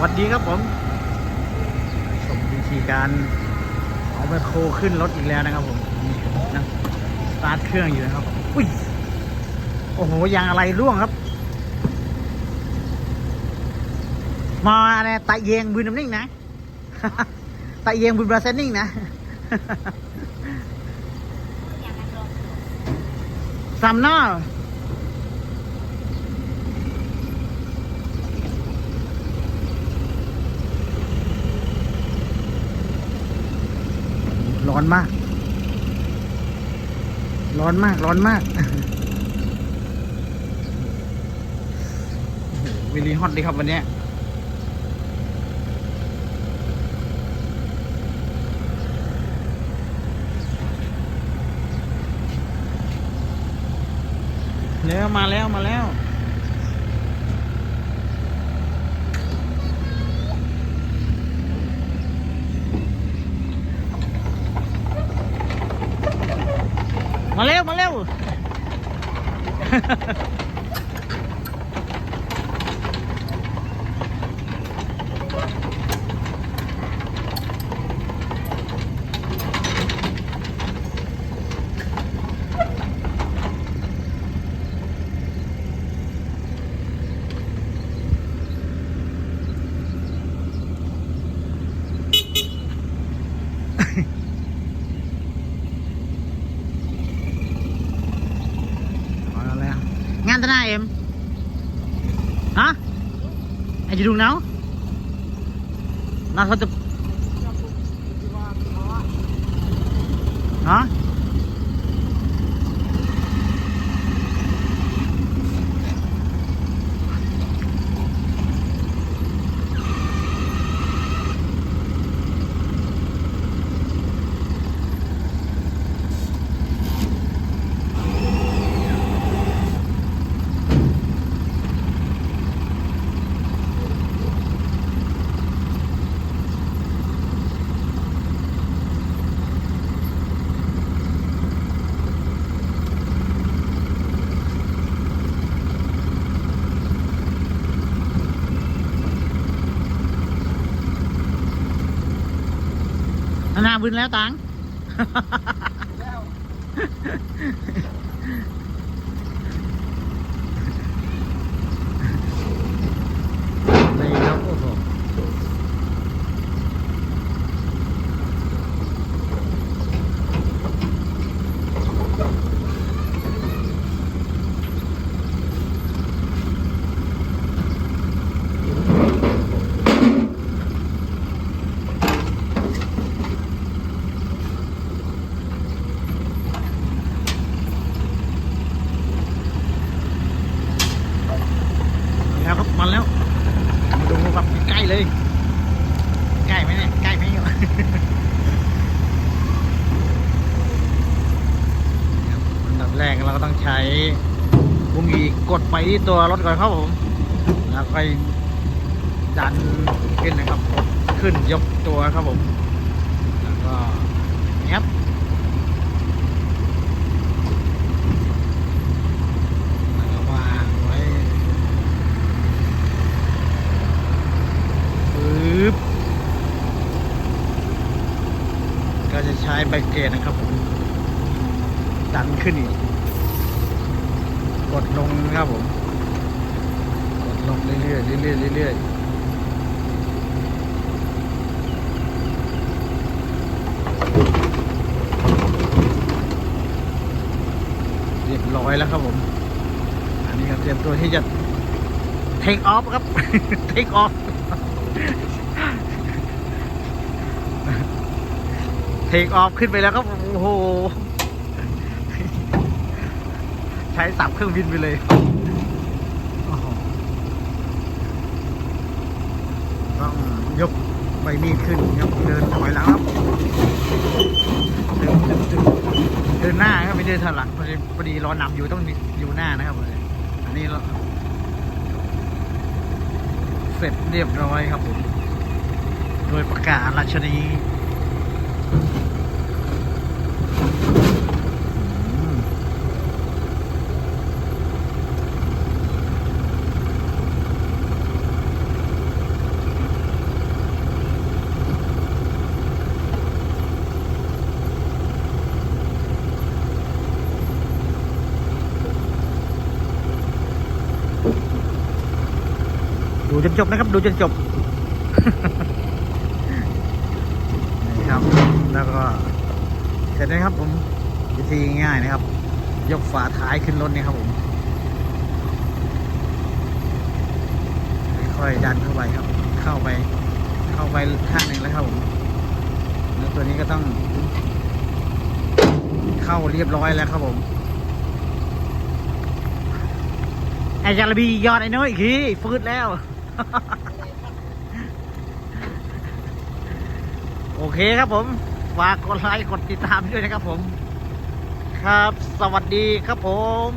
วัสดีครับผมชมวิธีการเอาไมโครขึ้นรถอีกแล้วนะครับผมนี่นะสตาร์ทเครื่องอยู่นะครับอุ้ยโอ้โหยางอะไรร่วงครับ มาเนี่ยตะเยงบืนน้ำนิ่งนะตะเยงบืนบราเซนนิ่งนะสามหน้า ร้อนมาก ร้อนมาก ร้อนมากวิลลี่ฮอตดีครับวันนี้ยแล้วมาแล้วมาแล้ว มาเร็ว มาเร็ว งานตนาเอ็มฮะไอ้จะดูเนาน่าเขาจะฮะนานา บึนแล้วตังนี่ครับโอ้โหแล้วครับมาแล้ว มาดูแบบใก ล้เลย ใกล้ไหมเนี่ย ใกล้ไหมอยู่อันดับแรกเราก็ต้องใช้บุงอีกดไปที่ตัวรถก่อนครับผม แล้วค่อยดันขึ้นนะครับ ขึ้นยกตัวครับผม แล้วก็นี่ครับ แล้วก็วางไว้ ปึ๊บก็จะ ใช้ใบเกตนะครับผมดันขึ้นอีก กดลงนะครับผม กดลงเรื่อยๆเรื่อยๆเรื่อยๆเรียบร้อยแล้วครับผม อันนี้ก็เตรียมตัวที่จะ take off ครับ take off ทคออฟขึ้นไปแล้วครับโอ้โห ใช้สับเครื่องบินไปเลยต้องยกใบมีดขึ้นครับเดินถอยหลังครับเดินเดินเดินหน้าครับไม่เดินถอยหลังพอดีพอดีรอนนำอยู่ต้องอยู่หน้านะครับอันนี้เราเสร็จเรียบร้อยครับผม โดยประกาศราชนีอืม ดูจนจบนะครับ ดูจนจบนี่ครับ แล้วก็เสร็จนะครับผมวิธีง่ายนะครับ ยกฝาท้ายขึ้นรถนี่ครับผมค่อยดันเข้าไปครับ เข้าไป เข้าไปข้างหนึ่งแล้วครับผมแล้วตัวนี้ก็ต้อง เข้าเรียบร้อยแล้วครับผมไอ้จาระบียอดไอ้น้อยอีกทีฟืดแล้ว โอเคครับผมฝากกดไลค์กดติดตามด้วยนะครับผม ครับ สวัสดีครับผม